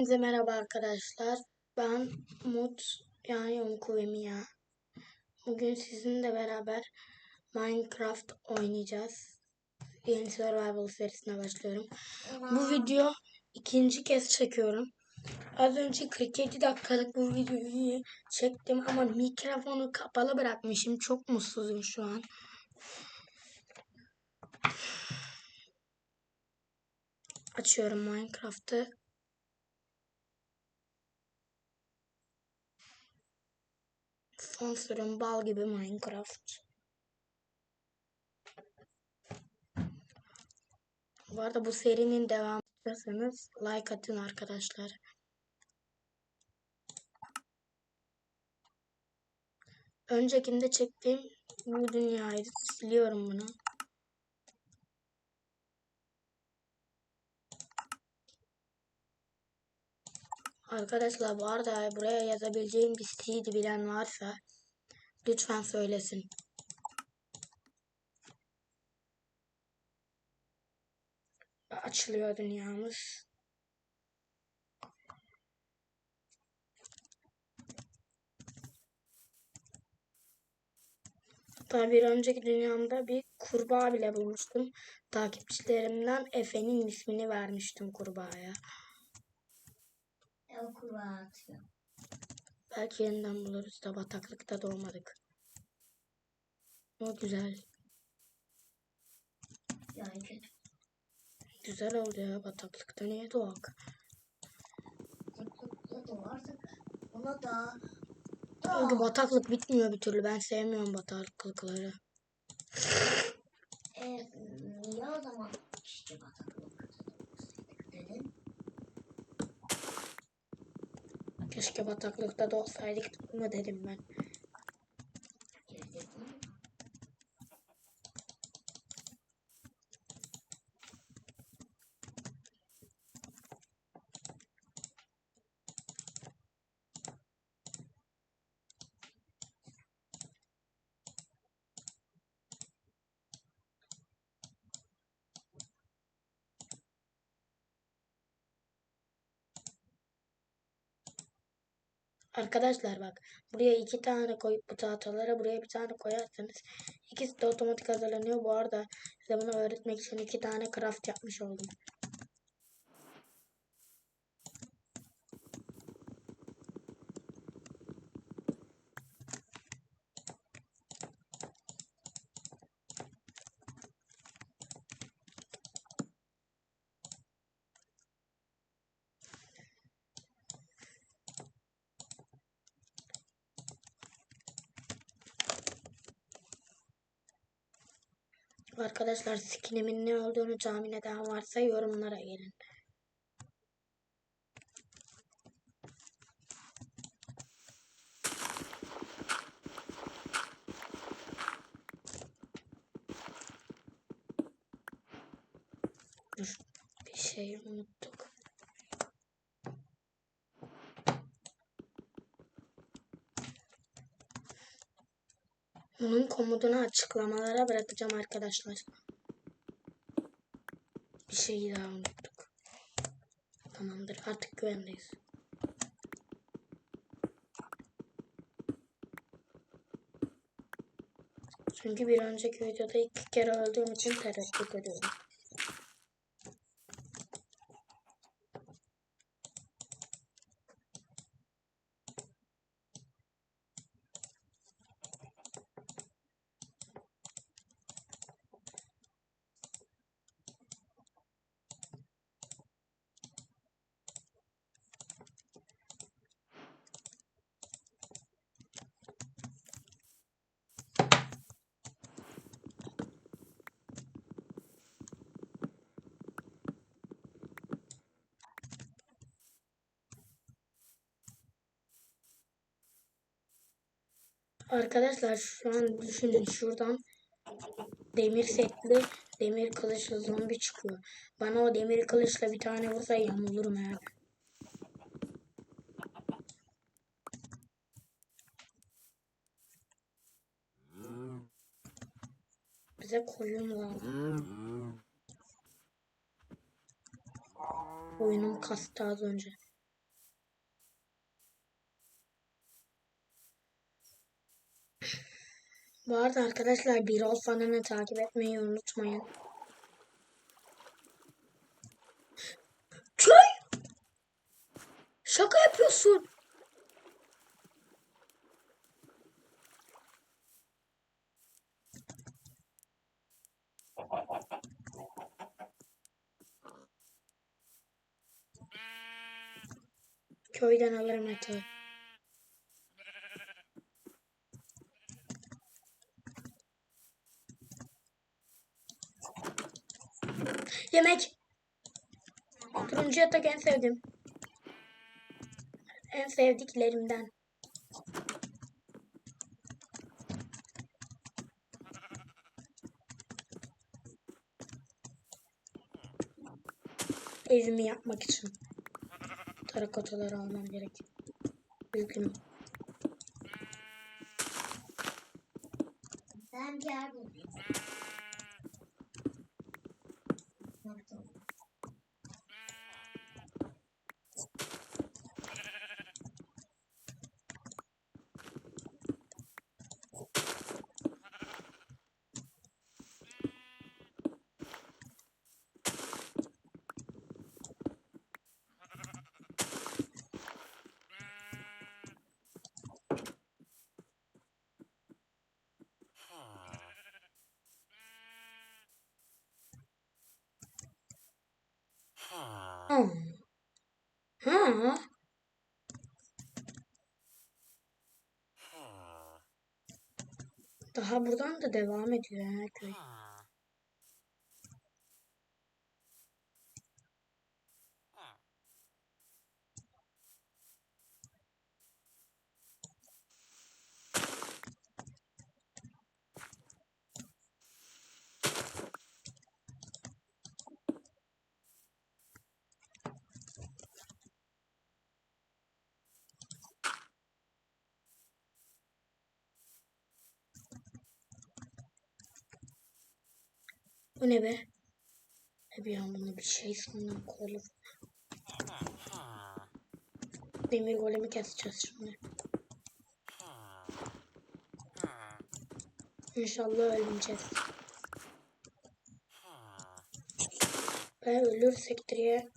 Hepinize merhaba arkadaşlar. Ben Mut yani Umku ve Mia. Bugün sizinle beraber Minecraft oynayacağız. Yeni Survival serisine başlıyorum. Bu video ikinci kez çekiyorum. Az önce 47 dakikalık bu videoyu çektim ama mikrofonu kapalı bırakmışım. Çok mutsuzum şu an. Açıyorum Minecraft'ı. Son sürüm bal gibi Minecraft. Bu arada bu serinin devamı istiyorsanız like atın arkadaşlar. Öncekinde çektiğim bu dünyaydı. Siliyorum bunu. Arkadaşlar bu arada buraya yazabileceğim bir seed bilen varsa lütfen söylesin. Açılıyor dünyamız. Hatta bir önceki dünyamda bir kurbağa bile bulmuştum. Takipçilerimden Efe'nin ismini vermiştim kurbağaya. O kurbağa atıyor. Belki yeniden buluruz da bataklıkta doğmadık. O güzel. Yani. Güzel oldu ya bataklıkta niye doğak? Doğarsak ona da Çünkü bataklık bitmiyor bir türlü. Ben sevmiyorum bataklıkları. Evet, niye o zaman işte bataklık Keşke bataklıkta da olsaydık mı dedim ben. Arkadaşlar bak buraya iki tane koyup bu tahtalara buraya bir tane koyarsanız ikisi de otomatik hazırlanıyor. Bu arada size bunu öğretmek için iki tane craft yapmış oldum. Arkadaşlar skinimin ne olduğunu tahmin eden varsa yorumlara gelin. Dur, bir şey unuttuk. Komutunu açıklamalara bırakacağım arkadaşlar. Bir şeyi daha unuttuk. Tamamdır artık güvendeyiz. Çünkü bir önceki videoda iki kere öldüğüm için tereddüt ediyorum. Arkadaşlar şu an düşünün şuradan demir setli demir kılıçlı zombi çıkıyor. Bana o demir kılıçla bir tane vursa yamulurum abi. Bize koyun lazım. Oyunum kastı az önce. Bu arada arkadaşlar bir ol fanını takip etmeyi unutmayın. Köy! Şaka yapıyorsun. Köyden alırım eti. Yemek. Turuncu yatak en sevdim. En sevdiklerimden. Evimi yapmak için. Terrakotaları almam gerek. Üzgünüm. Ben bir yer buldum. Baktım. Ha. Ha. Daha buradan da devam ediyor ha Bu ne be? E bir an bunu bir şey sandım kolu. Demir golemi keseceğiz şimdi. İnşallah ölmeyeceğiz. Ve ölürsek diye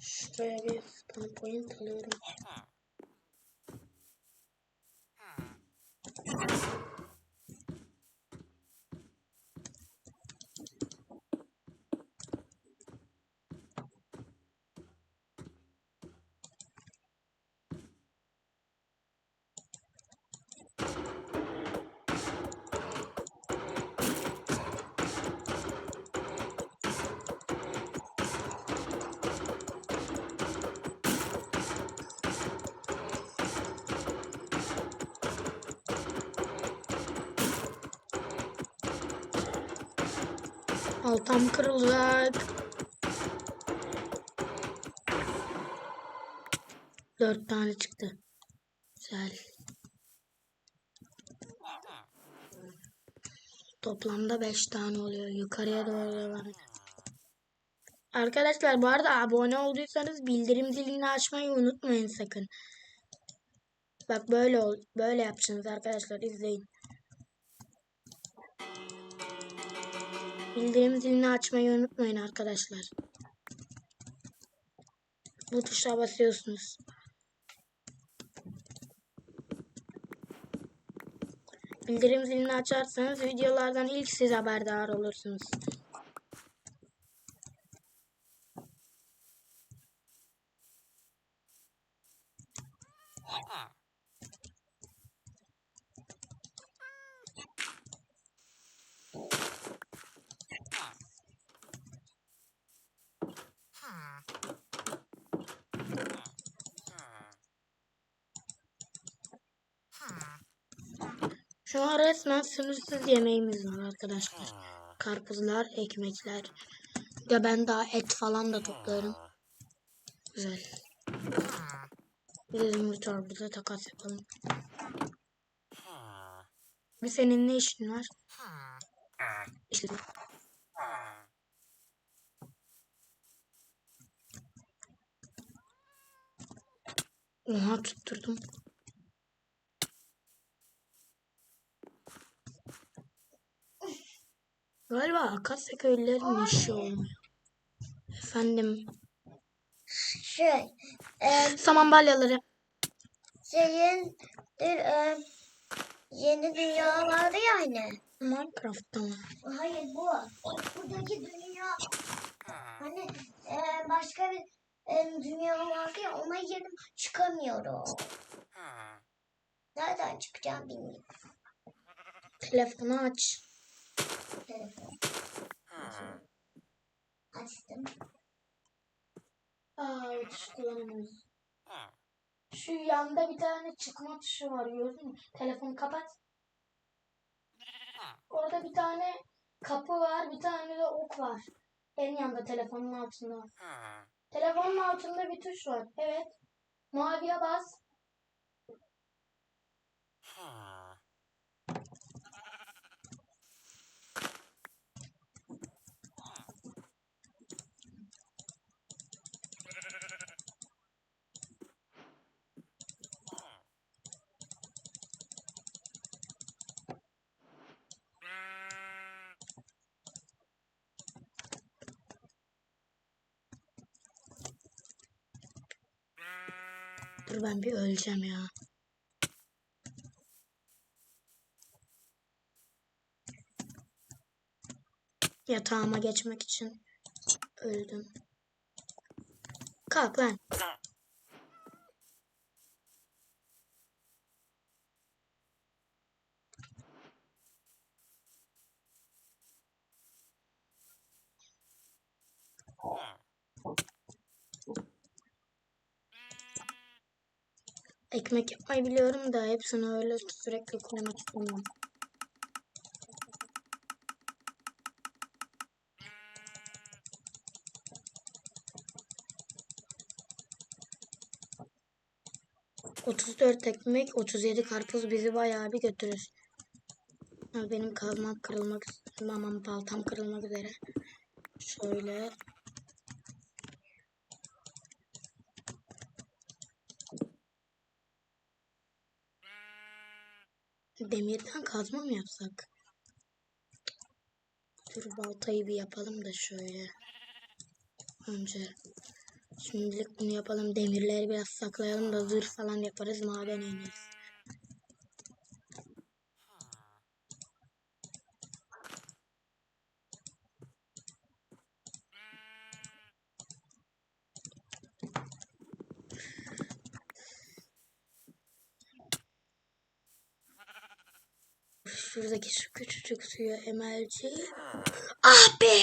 şuraya bir spawn point alıyorum. Altam kırılacak. Dört tane çıktı. Güzel. Toplamda beş tane oluyor. Yukarıya doğru edelim. Arkadaşlar bu arada abone olduysanız bildirim zilini açmayı unutmayın sakın. Bak böyle ol böyle yapacaksınız arkadaşlar izleyin. Bildirim zilini açmayı unutmayın arkadaşlar. Bu tuşa basıyorsunuz. Bildirim zilini açarsanız videolardan ilk siz haberdar olursunuz. Şu an resmen sınırsız yemeğimiz var arkadaşlar. Karpuzlar, ekmekler. Ya ben daha et falan da toplarım. Güzel. Bir de zümrüt çorbada takas yapalım. Bir senin ne işin var? İşte. Oha tutturdum. Galiba Akasya köylülerin işi olmuyor. Efendim. Şey, e, Saman balyaları. şeyin bir, e, yeni dünya vardı ya hani. Minecraft'ta mı? Hayır bu. Buradaki dünya hani e, başka bir e, dünya vardı ya ona girdim çıkamıyorum. Nereden çıkacağım bilmiyorum. Telefonu aç. Telefon. Açtım. Aa, kullanamıyoruz. Şu yanda bir tane çıkma tuşu var gördün mü? Telefonu kapat. Orada bir tane kapı var, bir tane de ok var. En yanda telefonun altında. Telefonun altında bir tuş var. Evet. Maviye bas. Dur ben bir öleceğim ya. Yatağıma geçmek için öldüm. Kalk lan. Ekmek yapmayı biliyorum da hepsini öyle sürekli koymak istemiyorum. Otuz dört ekmek, 37 karpuz bizi bayağı bir götürür. Benim kazmam kırılmak, mamam baltam kırılmak üzere. Şöyle. Demirden kazma mı yapsak? Dur baltayı bir yapalım da şöyle. Önce. Şimdilik bunu yapalım. Demirleri biraz saklayalım da zırh falan yaparız. Maden ineriz. Şuradaki şu suya emelci. Abi!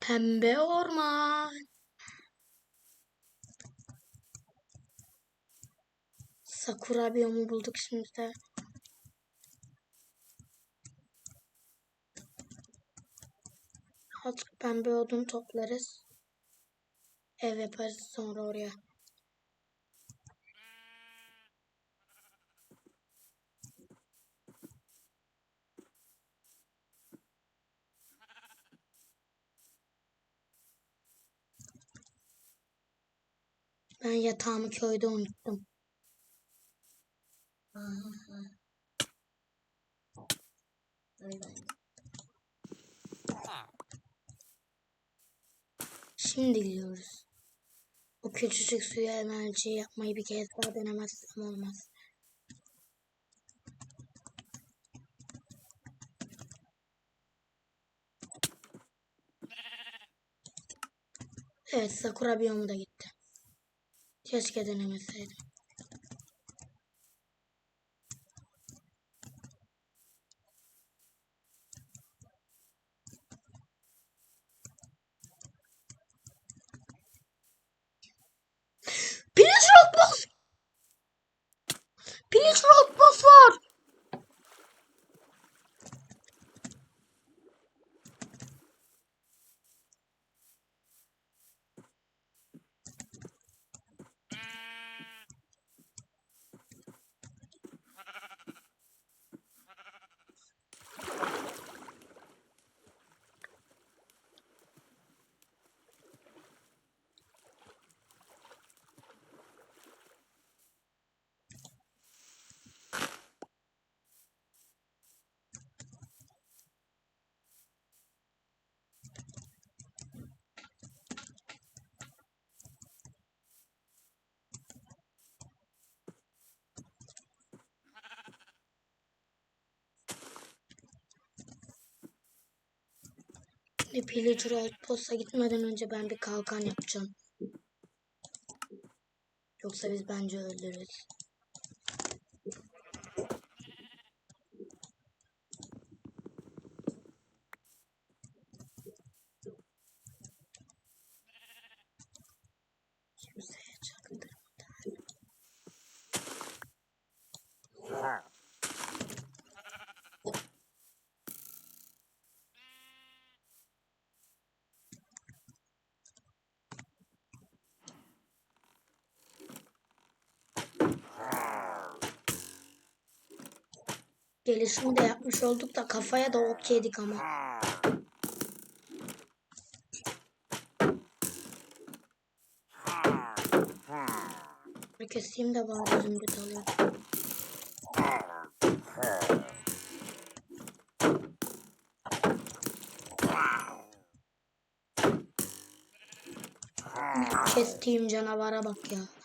Pembe orman. Sakura biyomu bulduk şimdi de. Azıcık pembe odun toplarız. Ev yaparız sonra oraya. Ben yatağımı köyde unuttum. Şimdi gidiyoruz. O küçücük suya emelci yapmayı bir kez daha denemezsem olmaz. Evet Sakura biyomu da gitti. Keşke denemeseydim. Şimdi Pillager Outpost'a gitmeden önce ben bir kalkan yapacağım. Yoksa biz bence öldürürüz. Gelişimi de yapmış olduk da kafaya da ok yedik ama. Keseyim de bari zümrüt alayım. Kestiğim canavara bak ya.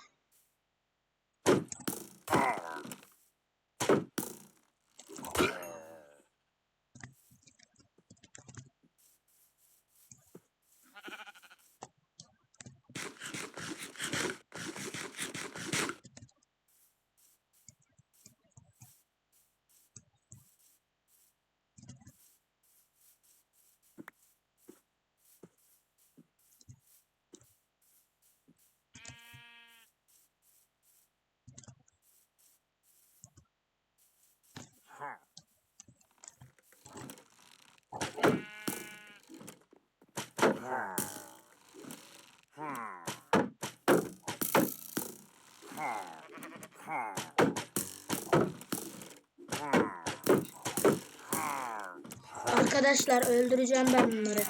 Arkadaşlar öldüreceğim ben bunları.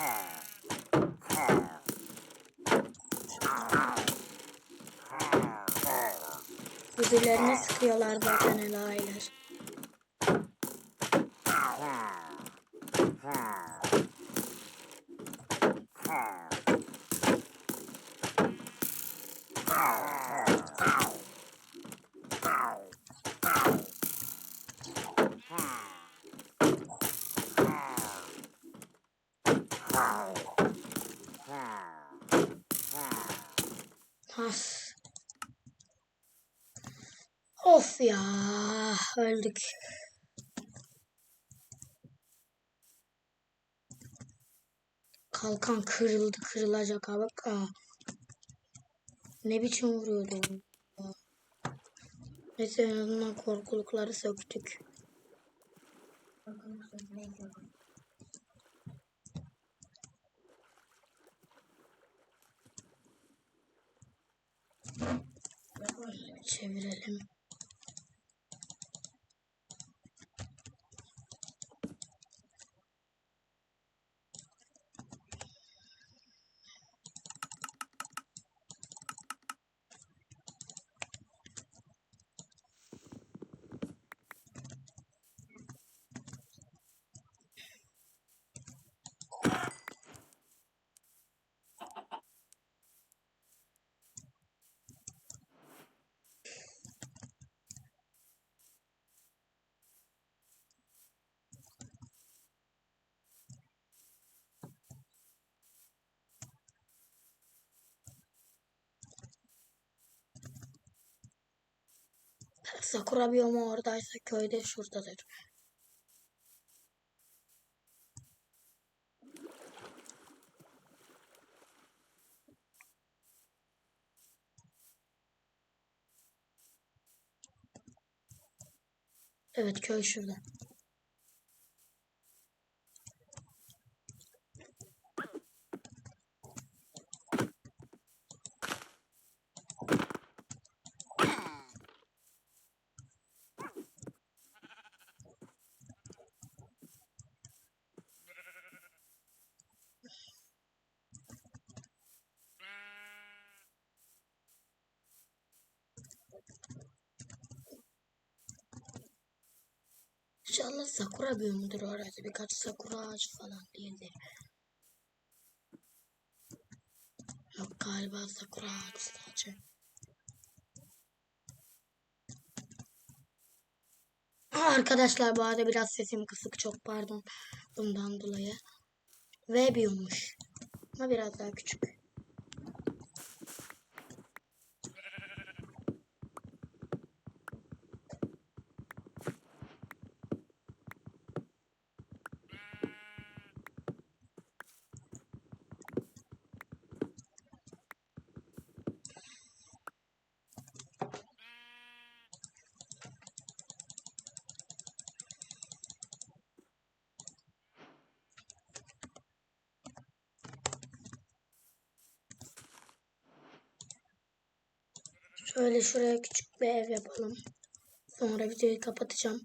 Birbirlerine sıkıyorlar zaten enayiler. Has. Of ya öldük. Kalkan kırıldı kırılacak abi. Aa. Ne biçim vuruyordu. Neyse en azından korkulukları söktük. Sakura biyomu oradaysa köyde şuradadır. Evet köy şurada. İnşallah sakura biyomudur orası. Birkaç sakura ağacı falan değildir. Yok galiba sakura ağacı sadece. Arkadaşlar bu arada biraz sesim kısık çok pardon bundan dolayı. V biyommuş. Ama biraz daha küçük. Şöyle şuraya küçük bir ev yapalım. Sonra videoyu kapatacağım.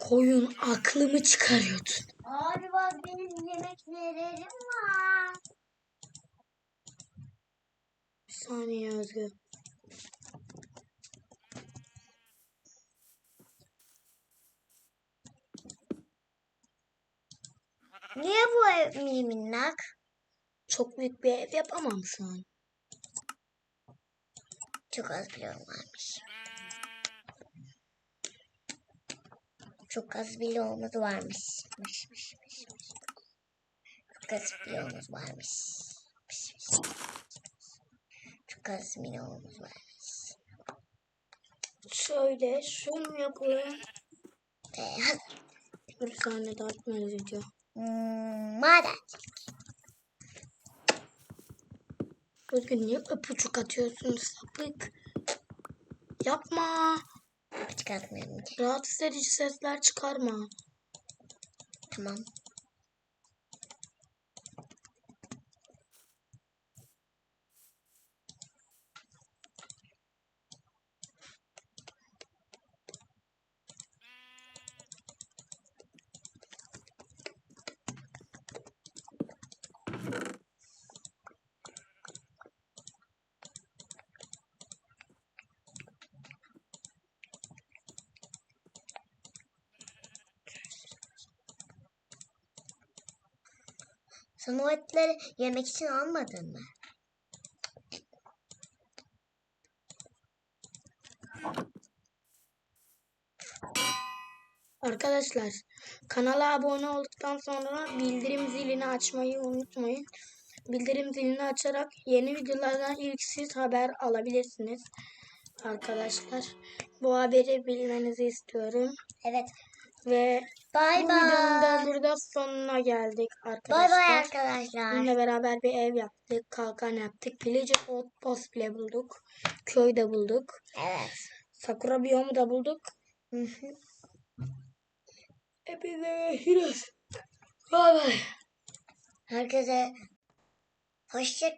Koyun aklımı çıkarıyordun. Abi bak benim yemeklerim var. Bir saniye Özgü. Niye bu ev minnak? Çok büyük bir ev yapamam şu an. Çok az bloğum varmış. Çok az bloğumuz varmış. Mış, mış, mış, mış. Çok az bloğumuz varmış. Mış, mış, mış, mış. Çok az bloğumuz varmış. Şöyle şunu yapalım. Ee, Bir saniye daha bitmedi video. hmm, maden. Özgü niye öpücük atıyorsun sapık? Yapma. Çıkartmıyorum ki. Rahatsız edici sesler çıkarma. Tamam. Etleri yemek için almadın mı? Arkadaşlar kanala abone olduktan sonra bildirim zilini açmayı unutmayın. Bildirim zilini açarak yeni videolardan ilk siz haber alabilirsiniz. Arkadaşlar bu haberi bilmenizi istiyorum. Evet. Ve Bay bu videonun da bay. burada sonuna geldik Bay arkadaşlar. bay arkadaşlar. Bizimle beraber bir ev yaptık, kalkan yaptık. Pillager Outpost bile bulduk. Köy de bulduk. Evet. Sakura biyomu da bulduk. Hı hı. Hepinize görüşürüz. Bay bay. Herkese hoşça.